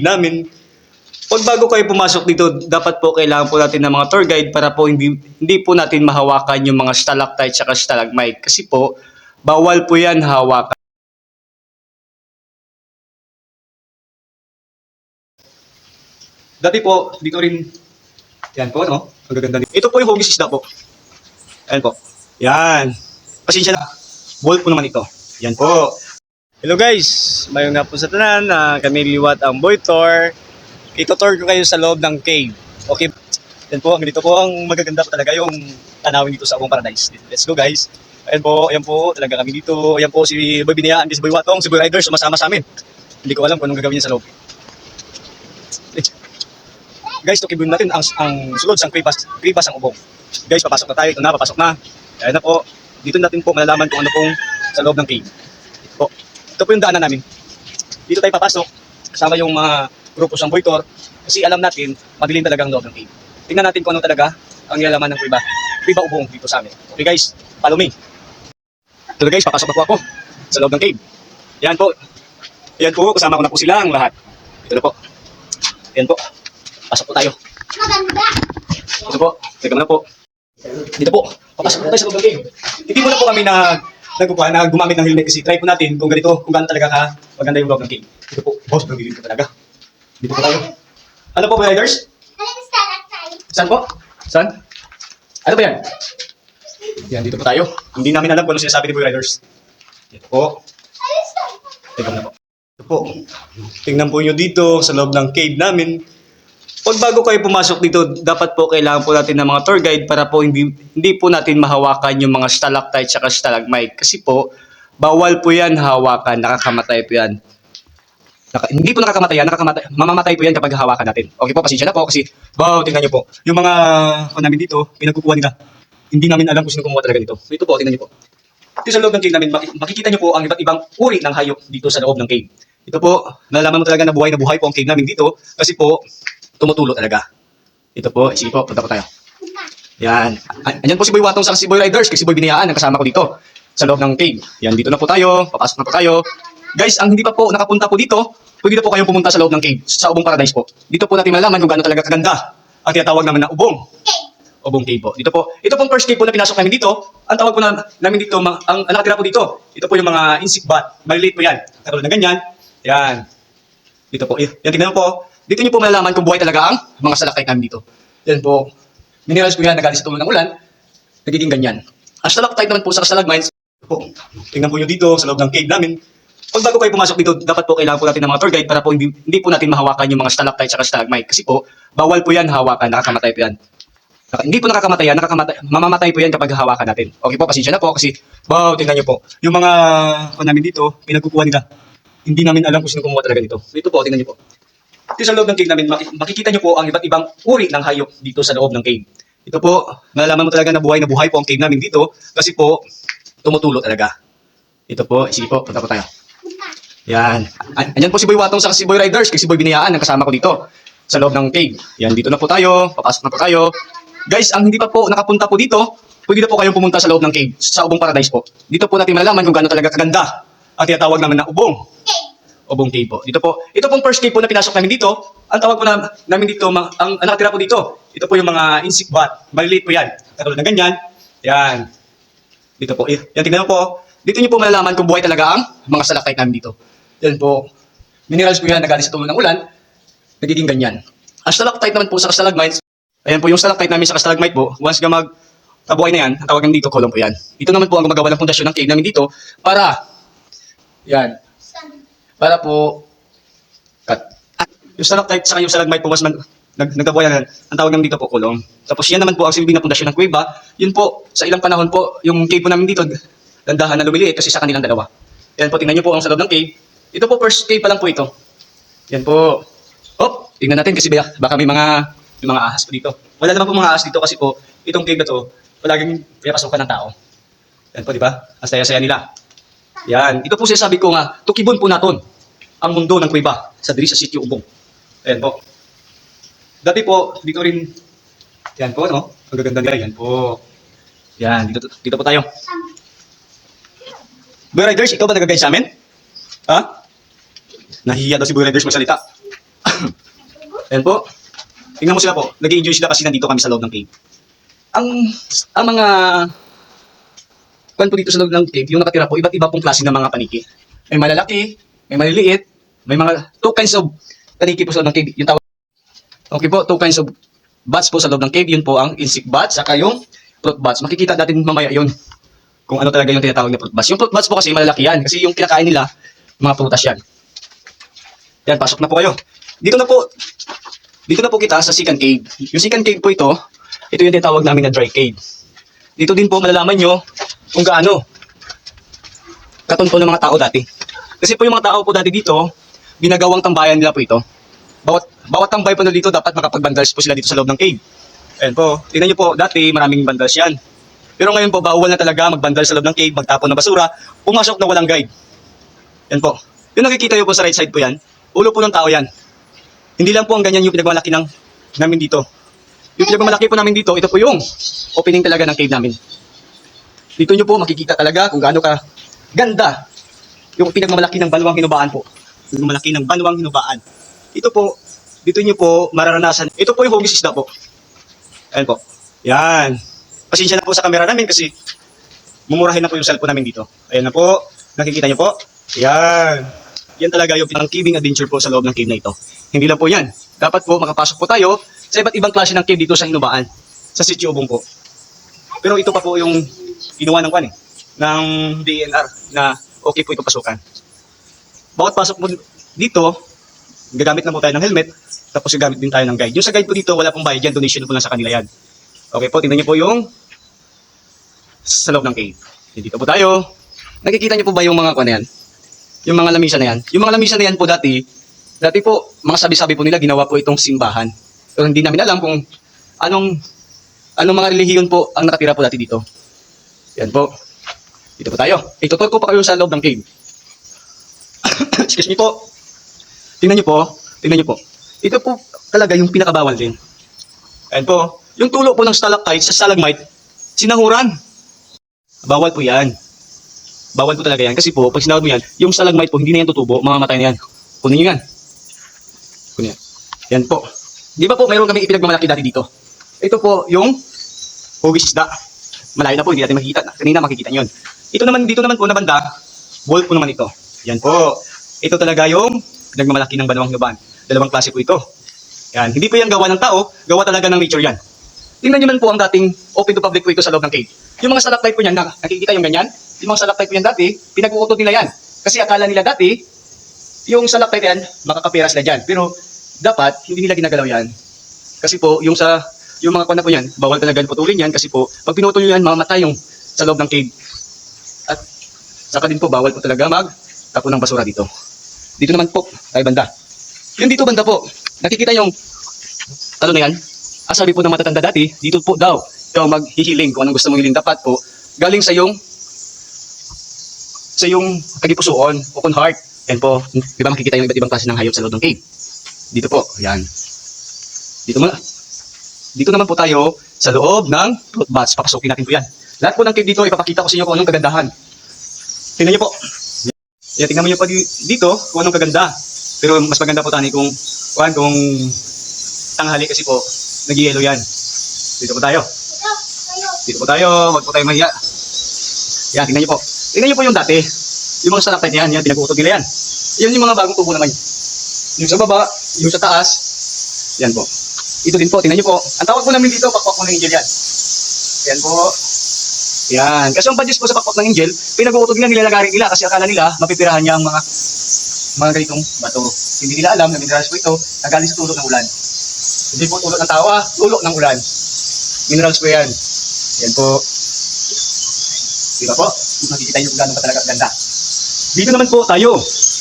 namin. Pag bago kayo pumasok dito, dapat po kailangan po natin ng mga tour guide para po hindi, hindi po natin mahawakan yung mga stalactite at stalagmite. Kasi po, bawal po yan hawakan. Dati po, dito rin, yan po, no? Ang gaganda dito. Ito po yung hugis isda po. Ayan po. Yan. Pasensya na. Bowl po naman ito. Yan po. Hello guys! Mayong nga po sa tanan na kami liwat ang boy tour. Ito-tour ko kayo sa loob ng cave. Okay? Yan po, ganito po ang magaganda po talaga yung tanawin dito sa Abong Paradise. Let's go guys! Ayan po, ayan po, talaga kami dito. Ayan po si Boy Binayaan, si Boy Watong, si Boy Riders, sumasama sa amin. Hindi ko alam kung anong gagawin niya sa loob. Guys, tukibin natin ang, ang sulod sa kribas, kribas ang ubong. Guys, papasok na tayo. Ito na, papasok na. Ayan na po. Dito natin po malalaman kung ano pong sa loob ng cave. Ito po. Ito po yung daanan namin. Dito tayo papasok. Kasama yung mga grupo sa Boytor. Kasi alam natin, madilim talaga ang loob ng cave. Tingnan natin kung ano talaga ang nilalaman ng kriba. Kriba ubong dito sa amin. Okay guys, follow me. Ito na guys, papasok na po ako sa loob ng cave. Yan po. Yan po, kasama ko na po sila ang lahat. Ito na po. Yan po. Pasok po tayo. Maganda. Ito po, teka muna po. Dito po, papasok po tayo sa loob ng cave. Hindi muna po kami na nagkukuha na gumamit ng helmet kasi try po natin kung ganito, kung gaano talaga ka maganda yung loob ng cave. Dito po, boss, nagilim ko talaga. Dito po tayo. Ano po riders? Ano? Saan po? Saan? Ano ba yan? Yan, dito po tayo. Hindi namin alam kung ano sinasabi ni Boy Riders. Dito po. Teka muna po. Ito po. Tingnan po nyo dito sa loob ng cave namin. Pag bago kayo pumasok dito, dapat po kailangan po natin ng mga tour guide para po hindi, hindi po natin mahawakan yung mga stalactite at stalagmite. Kasi po, bawal po yan hawakan. Nakakamatay po yan. Naka, hindi po nakakamatay yan, nakakamatay, mamamatay po yan kapag hawakan natin. Okay po, pasensya na po kasi, wow, tingnan nyo po. Yung mga ko namin dito, pinagkukuha nila. Hindi namin alam kung sino kumuha talaga nito. So ito po, tingnan nyo po. Dito sa loob ng cave namin, maki- makikita nyo po ang iba't ibang uri ng hayop dito sa loob ng cave. Ito po, nalalaman mo talaga na buhay na buhay po ang cave namin dito kasi po, tumutulo talaga. Ito po, sige po, punta po tayo. Yan. Ayan po si Boy Watong sa si Boy Riders kasi Boy Binayaan ang kasama ko dito sa loob ng cave. Yan, dito na po tayo. Papasok na po tayo. Guys, ang hindi pa po nakapunta po dito, pwede na po kayong pumunta sa loob ng cave, sa Ubong Paradise po. Dito po natin malalaman kung gaano talaga kaganda ang tinatawag namin na ubong. Ubong cave po. Dito po, ito pong first cave po na pinasok namin dito. Ang tawag po na, namin dito, ang, ang nakatira po dito, ito po yung mga insect bat. Maliliit po yan. Katulad ng ganyan. Yan. Dito po. Yan, tingnan po. Dito niyo po malalaman kung buhay talaga ang mga stalactite namin dito. Yan po. Minerals po yan, nagaling sa tulong ng ulan. Nagiging ganyan. Ang stalactite naman po sa stalagmites, po. Tingnan po nyo dito sa loob ng cave namin. Pag bago kayo pumasok dito, dapat po kailangan po natin ng mga tour guide para po hindi, hindi po natin mahawakan yung mga stalactite at stalagmite. Kasi po, bawal po yan hawakan, nakakamatay po yan. Naka- hindi po nakakamatay yan, nakakamatay, mamamatay po yan kapag hawakan natin. Okay po, pasensya na po kasi, wow, tingnan nyo po. Yung mga, ano namin dito, pinagkukuha nila. Hindi namin alam kung sino kumuha talaga nito. Ito po, tingnan nyo po. Dito sa loob ng cave namin, maki- makikita nyo po ang iba't ibang uri ng hayop dito sa loob ng cave. Ito po, nalalaman mo talaga na buhay na buhay po ang cave namin dito kasi po, tumutulo talaga. Ito po, sige po, punta po tayo. Yan. A- Ayan po si Boy Watong sa si Boy Riders kasi si Boy Binayaan ang kasama ko dito sa loob ng cave. Yan, dito na po tayo. Papasok na po tayo. Guys, ang hindi pa po nakapunta po dito, pwede na po kayong pumunta sa loob ng cave, sa Ubong Paradise po. Dito po natin malalaman kung gaano talaga kaganda ang tinatawag namin na ubong. Ubong cave po. Dito po, ito pong first cave po na pinasok namin dito. Ang tawag po na, namin dito, ma- ang, ang nakatira po dito, ito po yung mga insect bat. Maliliit po yan. Katulad ng ganyan. Yan. Dito po. Yan, tingnan po. Dito niyo po malalaman kung buhay talaga ang mga stalactite namin dito. Yan po. Minerals po yan na galing sa tulong ng ulan. Nagiging ganyan. Ang stalactite naman po sa stalagmites, ayan po yung stalactite namin sa stalagmite po, once ka mag tabuhay na yan, ang tawag namin dito, column po yan. Ito naman po ang gumagawa ng pundasyon ng cave namin dito para, yan, para po, cut. At yung stalactite sa yung stalagmite po, mas nag, nag, nagkabuhayan, ang tawag namin dito po, kulong. Tapos yan naman po ang silbing na pundasyon ng kuweba. Yun po, sa ilang panahon po, yung cave po namin dito, dandahan na lumiliit kasi sa kanilang dalawa. Yan po, tingnan nyo po ang sa loob ng cave. Ito po, first cave pa lang po ito. Yan po. Oh, tingnan natin kasi baka, baka may mga, may mga ahas po dito. Wala naman po mga ahas dito kasi po, itong cave na to, palaging pinapasukan ng tao. Yan po, di ba? Ang saya-saya nila. Yan. Ito po sinasabi ko nga, tukibon po naton ang mundo ng kuweba sa diri sa sitio Ubong. Ayan po. Dati po, dito rin, yan po, no? Ang gaganda nila, yan po. Yan, dito, dito po tayo. Boy Riders, ikaw ba nag-guide sa amin? Ha? Nahihiya daw si Boy Riders magsalita. Ayan po. Tingnan mo sila po. Nag-enjoy sila kasi nandito kami sa loob ng cave. Ang, ang mga kwan po dito sa loob ng cave, yung nakatira po, iba't iba pong klase ng mga paniki. May malalaki, may maliliit, may mga two kinds of paniki po sa loob ng cave. Yung tawag. Okay po, two kinds of bats po sa loob ng cave. Yun po ang insect bats, saka yung fruit bats. Makikita natin mamaya yun kung ano talaga yung tinatawag na fruit bats. Yung fruit bats po kasi malalaki yan kasi yung kinakain nila, mga prutas yan. Yan, pasok na po kayo. Dito na po, dito na po kita sa second cave. Yung second cave po ito, ito yung tinatawag namin na dry cave. Dito din po malalaman nyo kung gaano katunto ng mga tao dati. Kasi po yung mga tao po dati dito, ginagawang tambayan nila po ito. Bawat, bawat tambay po na dito, dapat makapagbandals po sila dito sa loob ng cave. Ayan po, tingnan nyo po, dati maraming bandals yan. Pero ngayon po, bawal na talaga magbandal sa loob ng cave, magtapon ng basura, pumasok na walang guide. Yan po. Yung nakikita nyo po sa right side po yan, ulo po ng tao yan. Hindi lang po ang ganyan yung pinagmalaki ng namin dito. Yung pinagmalaki po namin dito, ito po yung opening talaga ng cave namin. Dito nyo po makikita talaga kung gaano ka ganda yung pinagmamalaki ng banwang hinubaan po. Yung malaki ng banwang hinubaan. Ito po, dito nyo po mararanasan. Ito po yung hugis isda po. Ayan po. Yan. Pasensya na po sa camera namin kasi mumurahin na po yung cellphone namin dito. Ayan na po. Nakikita nyo po. Yan. Yan talaga yung pinang caving adventure po sa loob ng cave na ito. Hindi lang po yan. Dapat po makapasok po tayo sa iba't ibang klase ng cave dito sa Hinubaan. Sa Sitio Ubong po. Pero ito pa po yung ginawa ng kwan eh. Ng DNR na okay po ito pasukan. Bawat pasok mo dito, gagamit na po tayo ng helmet, tapos gagamit din tayo ng guide. Yung sa guide po dito, wala pong bayad yan, donation po lang sa kanila yan. Okay po, tingnan niyo po yung sa loob ng cave. Dito po tayo. Nakikita niyo po ba yung mga kwan na yan? Yung mga lamisa na yan? Yung mga lamisa na yan po dati, dati po, mga sabi-sabi po nila, ginawa po itong simbahan. Pero hindi namin alam kung anong anong mga relihiyon po ang nakatira po dati dito. Yan po. Dito po tayo. Itutur ko pa kayo sa loob ng cave. Excuse me po. Tingnan niyo po. Tingnan niyo po. Ito po talaga yung pinakabawal din. Ayan po. Yung tulo po ng stalactite sa stalagmite, sinahuran. Bawal po yan. Bawal po talaga yan. Kasi po, pag sinahod mo yan, yung stalagmite po, hindi na yan tutubo, mamamatay na yan. Kunin nyo yan. Kunin yan. Yan po. Di ba po, mayroon kami ipinagmamalaki dati dito. Ito po yung hugis isda. Malayo na po, hindi natin makikita. Kanina makikita nyo yun. Ito naman, dito naman po na banda, wolf po naman ito. Yan po. Ito talaga yung pinagmamalaki ng banawang nuban. Dalawang klase po ito. Yan. Hindi po yan gawa ng tao, gawa talaga ng nature yan. Tingnan nyo man po ang dating open to public po ito sa loob ng cave. Yung mga stalactite po niyan, na, nakikita yung ganyan, yung mga stalactite po yan dati, pinag-uutod nila yan. Kasi akala nila dati, yung stalactite yan, makakapira sila dyan. Pero dapat, hindi nila ginagalaw yan. Kasi po, yung sa, yung mga kwana po yan, bawal talaga putulin yan kasi po, pag pinutol nyo yan, mamamatay yung sa loob ng cave. At saka din po, bawal po talaga mag tapon ng basura dito. Dito naman po, tayo banda. Yung dito banda po, nakikita yung talo na yan. Ang sabi po ng matatanda dati, dito po daw, ikaw maghihiling kung anong gusto mong hiling. Dapat po, galing sa yung sa yung kagipusoon, open heart. Yan po, di ba makikita yung iba't ibang klase ng hayop sa loob ng cave. Dito po, yan. Dito muna. Dito naman po tayo sa loob ng fruit bats. Papasukin natin po yan. Lahat po ng cave dito, ipapakita ko sa inyo kung anong kagandahan. Tingnan niyo po. Yan, tingnan mo niyo pa di- dito kung anong kaganda. Pero mas maganda po tani kung, kuhan, kung tanghali kasi po, nag-yellow yan. Dito po tayo. Dito po tayo, wag po tayo mahiya. Yan, tingnan niyo po. Tingnan niyo po yung dati. Yung mga stalactite yan, yan, pinag-uutog nila yan. Yan yung mga bagong tubo naman. Yung sa baba, yung sa taas, yan po. Ito din po, tingnan niyo po. Ang tawag po namin dito, pakpak po ng angel yan. Yan po. Yan. Kasi ang badges po sa pakpak ng angel, pinag-uutog nila, nilalagari nila kasi akala nila, mapipirahan niya ang mga mga ganitong bato. Hindi nila alam na minerals po ito, nagaling sa tulog ng ulan. Hindi po tulog ng tawa, tulog ng ulan. Minerals po yan. Yan po. Di ba po? Makikita niyo kung gaano ka talaga ganda. Dito naman po tayo.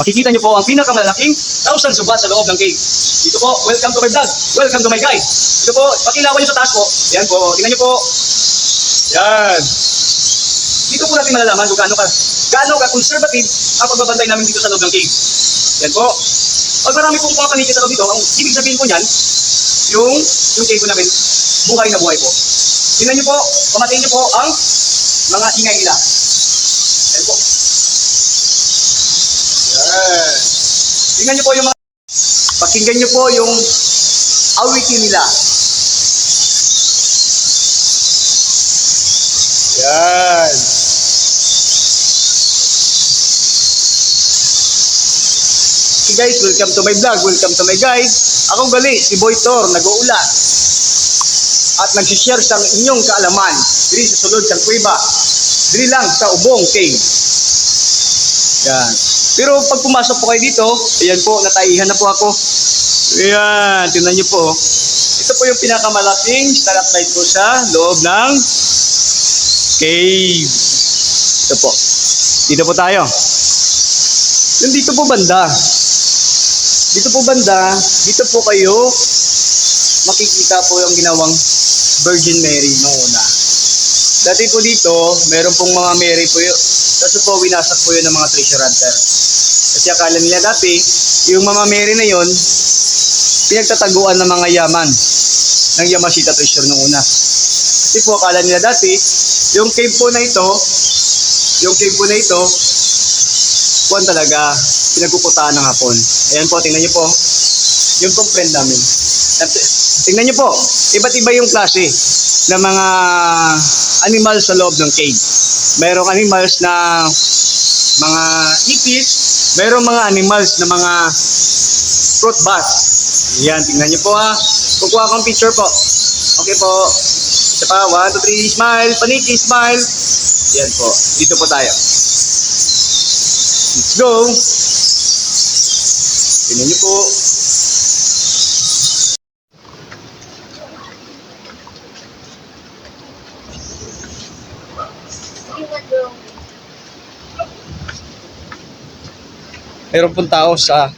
Makikita niyo po ang pinakamalaking thousand subat sa loob ng cave. Dito po, welcome to my vlog. Welcome to my guide. Dito po, pakilawan niyo sa taas po. Yan po, tingnan niyo po. Yan. Dito po natin malalaman kung gaano ka, gaano ka conservative ang pagbabantay namin dito sa loob ng cave. Yan po. Pag marami pong mga panikit sa loob dito, ang ibig sabihin po niyan, yung, yung cave po namin, buhay na buhay po. Tingnan niyo po, pamatiin niyo po ang mga ingay nila. Yan po. Yan. Tingnan niyo po yung mga, pakinggan niyo po yung awitin nila. Yan. Okay guys, welcome to my vlog. Welcome to my guide. Ako gali, si Boy Tor, nag-uulat. At nagsishare sa inyong kaalaman diri sa sulod sa kuweba. Diri lang sa Ubong Cave. Yan. Pero pag pumasok po kayo dito, ayan po, nataihan na po ako. Ayan, tingnan niyo po. Ito po yung pinakamalaking stalactite po sa loob ng cave. Ito po. Dito po tayo. Yung dito po banda. Dito po banda, dito po kayo makikita po yung ginawang Virgin Mary noong una. Dati po dito, meron pong mga Mary po yun. Kaso po, winasak po yun ng mga treasure hunter. Kasi akala nila dati, yung mga Mary na yun, pinagtataguan ng mga yaman ng Yamashita treasure una. Kasi po, akala nila dati, yung cave po na ito, yung cave po na ito, kuwan talaga, pinagpuputaan ng hapon. Ayan po, tingnan niyo po. Yung pong friend namin. Tingnan niyo po, iba't iba yung klase ng mga animals sa loob ng cave. Merong animals na mga ipis, merong mga animals na mga fruit bat. Yan, tingnan niyo po ha. Kukuha akong picture po. Okay po. Isa pa, one, two, three, smile. Paniki, smile. Yan po. Dito po tayo. Let's go. Tingnan niyo po. Meron pong tao sa